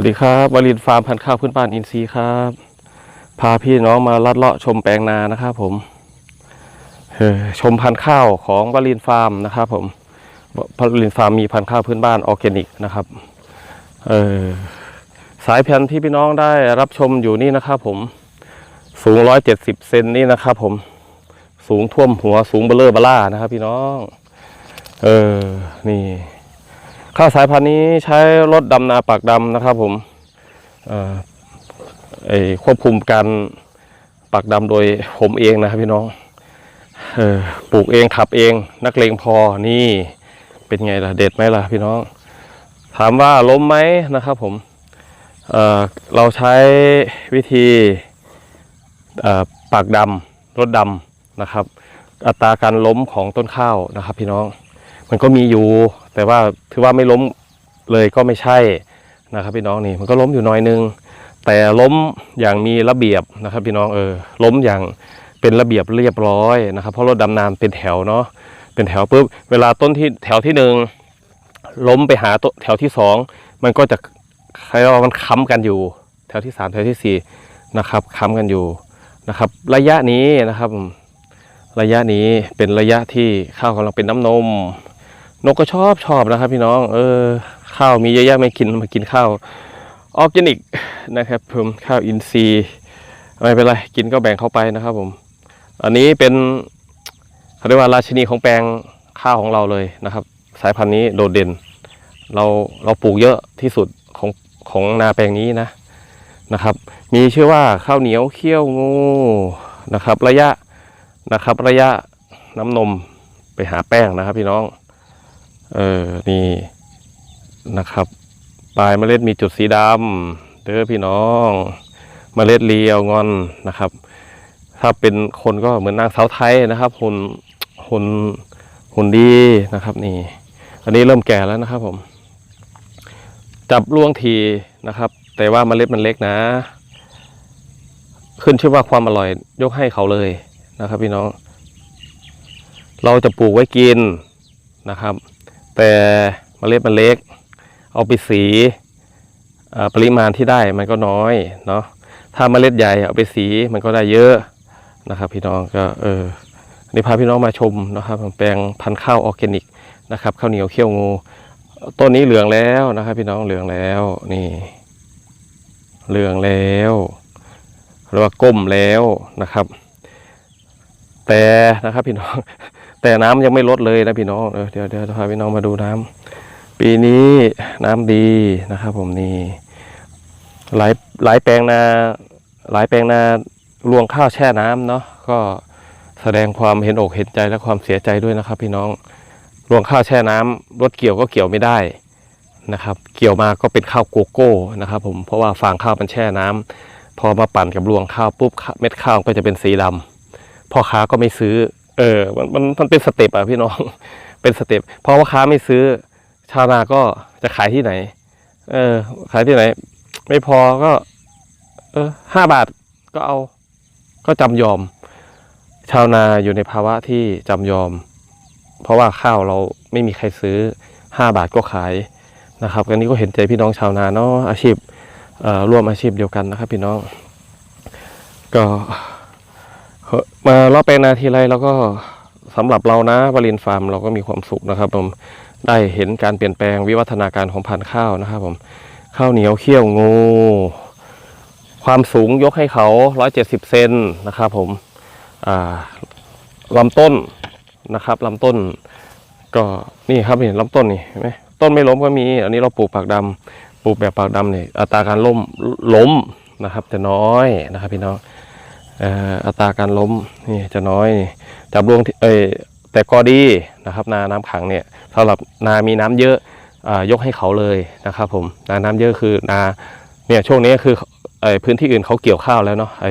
สวัสดีครับวลินฟาร์มพันธุ์ข้าวพื้นบ้านอินทรีย์ครับ พาพี่น้องมาลัดเลาะชมแปลงนานะครับผมชมพันธุ์ข้าวของวลินฟาร์มนะครับผมวลินฟาร์มมีพันธุ์ข้าวพื้นบ้านออร์แกนิกนะครับสายพันธุ์ที่พี่น้องได้รับชมอยู่นี่นะครับผมสูงร้อยเจ็ดสิบเซนนี่นะครับผมสูงท่วมหัวสูงเบลเลอร์เบล่านะครับ พี่น้อง เออนี่ ข้าวสายพันธุ์นี้ใช้รถดำนาปากดำนะครับผมไอควบคุมการปักดำโดยผมเองนะครับพี่น้องออปลูกเองขับเอง นักเลงพอนี่เป็นไงล่ะเด็ดไหมล่ะพี่น้อง ถามว่าล้มไหมนะครับผมเเราใช้วิธีปากดำรถดำนะครับ อัตราการล้มของต้นข้าวนะครับ พี่น้อง มันก็มีอยู่ แต่ว่าถือว่าไม่ล้มเลยก็ไม่ใช่นะครับพี่น้องนี่มันก็ล้มอยู่หน้อยนึง แต่ล้มอย่างมีระเบียบนะครับพี่น้องเออล้มอย่างเป็นระเบียบเรียบร้อยนะครับ เพราะรถดำน้ำเป็นแถวเนาะเป็นแถวปุ๊บเวลาต้นที่แถวที่หนึ่งล้มไปหาต้นแถวที่สองมันก็จะใครว่ามันค้ำกันอยู่ แถวที่สามแถวที่สี่นะครับค้ำกันอยู่นะครับ ระยะนี้นะครับ ระยะนี้เป็นระยะที่ข้าวกำลังเป็นน้ำนม นกก็ชอบชอบนะครับ พี่น้อง เออ ข้าวมีเยอะแยะไม่กินมากินข้าวออร์แกนิกนะครับผมข้าวอินทรีย์ไม่เป็นไรกินก็แบ่งเข้าไปนะครับผม อันนี้เป็นเขาเรียกว่าราชินีของแปลงข้าวของเราเลยนะครับ สายพันธุ์นี้โดดเด่น เราเราปลูกเยอะที่สุดของของนาแปลงนี้นะนะครับ มีชื่อว่าข้าวเหนียวเขี้ยวงูนะครับ ระยะนะครับ ระยะน้ำนมไปหาแป้งนะครับพี่น้อง เออ นี่นะครับ ปลายเมล็ดมีจุดสีดำเด้อพี่น้องเมล็ดเรียวงอนนะครับ ถ้าเป็นคนก็เหมือนนางสาวไทยนะครับหุ่นหุ่นหุ่นดีนะครับ นี่ อันนี้เริ่มแก่แล้วนะครับ ผม จับล่วงทีนะครับ แต่ว่าเมล็ดมันเล็กนะ ขึ้นชื่อว่าความอร่อยยกให้เขาเลยนะครับ พี่น้อง เราจะปลูกไว้กินนะครับ แต่เมล็ดมันเล็ก เอาไปสีปริมาณที่ได้มันก็น้อยเนาะถ้าเมล็ดใหญ่เอาไปสีมันก็ได้เยอะนะครับ พี่น้องก็เออนี่พาพี่น้องมาชมนะครับแปลงพันธุ์ข้าวออร์แกนิกนะครับข้าวเหนียวเขี้ยวงูต้นนี้เหลืองแล้วนะครับ พี่น้องเหลืองแล้วนี่ เหลืองแล้วหรือว่าก้มแล้วนะครับ แต่นะครับพี่น้อง แต่น้ำยังไม่ลดเลยนะพี่น้องเดี๋ยวเดี๋ยวพาพี่น้องมาดูน้ำปีนี้น้ำดีนะครับ ผมนี่หลายหลายแปลงนาหลายแปลงนารวงข้าวแช่น้ำเนาะก็แสดงความเห็นอกเห็นใจและความเสียใจด้วยนะครับ พี่น้องรวงข้าวแช่น้ำรถเกี่ยวก็เกี่ยวไม่ได้นะครับ เกี่ยวมาก็เป็นข้าวโกโก้นะครับ ผมเพราะว่าฟางข้าวมันแช่น้ำพอมาปั่นกับรวงข้าวปุ๊บเม็ดข้าวก็จะเป็นสีดำพ่อค้าก็ไม่ซื้อ เออมันมันมันเป็นสเต็ปอะพี่น้อง เป็นสเต็ปเพราะว่าค้าไม่ซื้อ ชาวนาก็จะขายที่ไหน เออ ขายที่ไหน ไม่พอก็ เออห้าบาทก็เอา ก็จำยอม ชาวนาอยู่ในภาวะที่จำยอม เพราะว่าข้าวเราไม่มีใครซื้อห้าบาทก็ขายนะครับอันนี้ก็เห็นใจพี่น้องชาวนาเนาะอาชีพร่วมอาชีพเดียวกันนะครับ พี่น้อง ก็ มารอบแปลงนาทีไรเราก็สำหรับเรานะวลินฟาร์มเราก็มีความสุขนะครับผมได้เห็นการเปลี่ยนแปลงวิวัฒนาการของพันธุ์ข้าวนะครับผมข้าวเหนียวเขี้ยวงู ความสูงยกให้เขา 170 เซนนะครับผมลำต้นนะครับลำต้น ก็นี่ครับเห็นลำต้นนี่ไหมต้นไม่ล้มก็มี อันนี้เราปลูกปากดำปลูกแบบปากดำเนี่ยอัตราการล้มล้มนะครับ จะน้อยนะครับพี่น้อง อ่ออัตราการล้มนี่จะน้อยจับรวงเอยแต่ก็ดีนะครับ นาน้ำขังเนี่ยสำหรับนามีน้ำเยอะอายกให้เขาเลยนะครับ ผมนาน้ำเยอะคือนาเนี่ยช่วงนี้คือไอพื้นที่อื่นเขาเกี่ยวข้าวแล้วเนาะไอ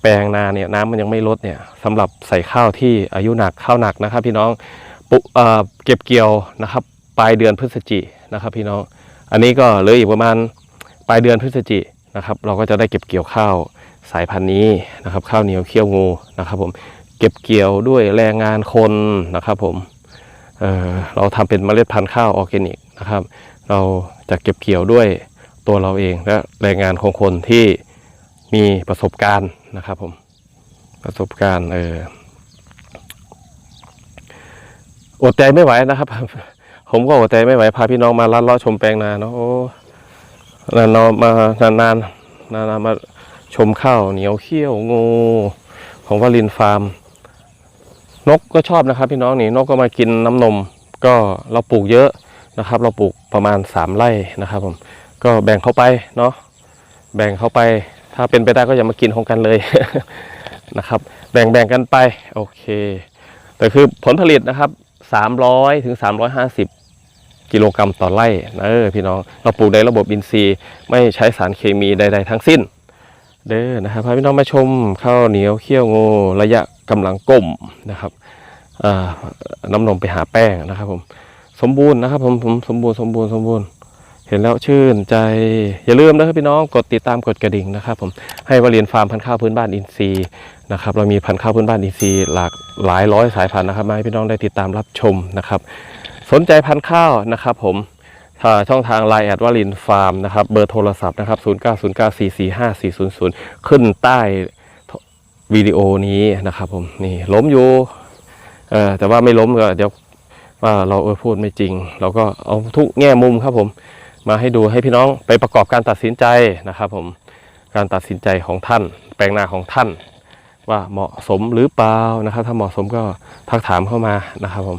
แปลงนาเนี่ยน้ำมันยังไม่ลดเนี่ยสำหรับใส่ข้าวที่อายุหนักข้าวหนักนะครับ พี่น้องปุ่อเก็บเกี่ยวนะครับ ปลายเดือนพฤศจินะครับ พี่น้อง อันนี้ก็เหลืออีกประมาณปลายเดือนพฤศจินะครับ เราก็จะได้เก็บเกี่ยวข้าว สายพันธุ์นี้นะครับ ข้าวเหนียวเขี้ยวงูนะครับ ผมเก็บเกี่ยวด้วยแรงงานคนนะครับ ผมเเราทำเป็นเมล็ดพันธุ์ข้าวออร์แกนิกนะครับ เราจะเก็บเกี่ยวด้วยตัวเราเองและแรงงานของคนที่มีประสบการณ์นะครับ ผมประสบการณ์เอออดใจไม่ไหวนะครับ ผมก็อดใจไม่ไหวพาพี่น้องมาลัดเลาะชมแปลงนาเนาะโอ้นานๆมานานๆนานๆมา ชมข้าวเหนียวเขี้ยวงูของวาลินฟาร์ม นกก็ชอบนะครับ พี่น้องนี่นกก็มากินน้ำนม ก็เราปลูกเยอะนะครับ เราปลูกประมาณสามไร่นะครับผมก็แบ่งเขาไปเนาะแบ่งเขาไปถ้าเป็นไปได้ก็อย่ามากินของกันเลยนะครับ แบ่งแบ่งกันไปโอเค แต่คือผลผลิตนะครับสามร้อยถึงสามร้อยห้าสิบกิโลกรัมต่อไร่นะเออพี่น้องเราปลูกในระบบอินทรีย์ ไม่ใช้สารเคมีใด ๆ ทั้งสิ้น เด้อนะครับพาพี่น้องมาชมข้าวเหนียวเขี้ยวงูระยะกำลังก้มนะครับน้ำนมไปหาแป้งนะครับ ผม สมบูรณ์นะครับ ผมผมสมบูรณ์สมบูรณ์สมบูรณ์ เห็นแล้วชื่นใจอย่าลืมนะครับพี่น้องกดติดตามกดกระดิ่งนะครับ ผมให้วาเรียนฟาร์มพันธุ์ข้าวพื้นบ้านอินทรีย์นะครับ เรามีพันธุ์ข้าวพื้นบ้านอินทรีย์หลากหลายร้อยสายพันธุ์นะครับมาให้พี่น้องได้ติดตามรับชมนะครับ สนใจพันธุ์ข้าวนะครับ ผม ช่องทางไลน์แอดวารินฟาร์มนะครับ เบอร์โทรศัพท์นะครับ 0 9 0 9 4 4 5 4 0 0 ขึ้นใต้วิดีโอนี้นะครับผม นี่ล้มอยู่เออแต่ว่าไม่ล้มก็เดี๋ยวว่าเราเออพูดไม่จริง เราก็เอาทุกแง่มุมครับผม มาให้ดูให้พี่น้องไปประกอบการตัดสินใจนะครับผม การตัดสินใจของท่าน แปลงนาของท่าน ว่าเหมาะสมหรือเปล่านะครับ ถ้าเหมาะสมก็ทักถามเข้ามานะครับผม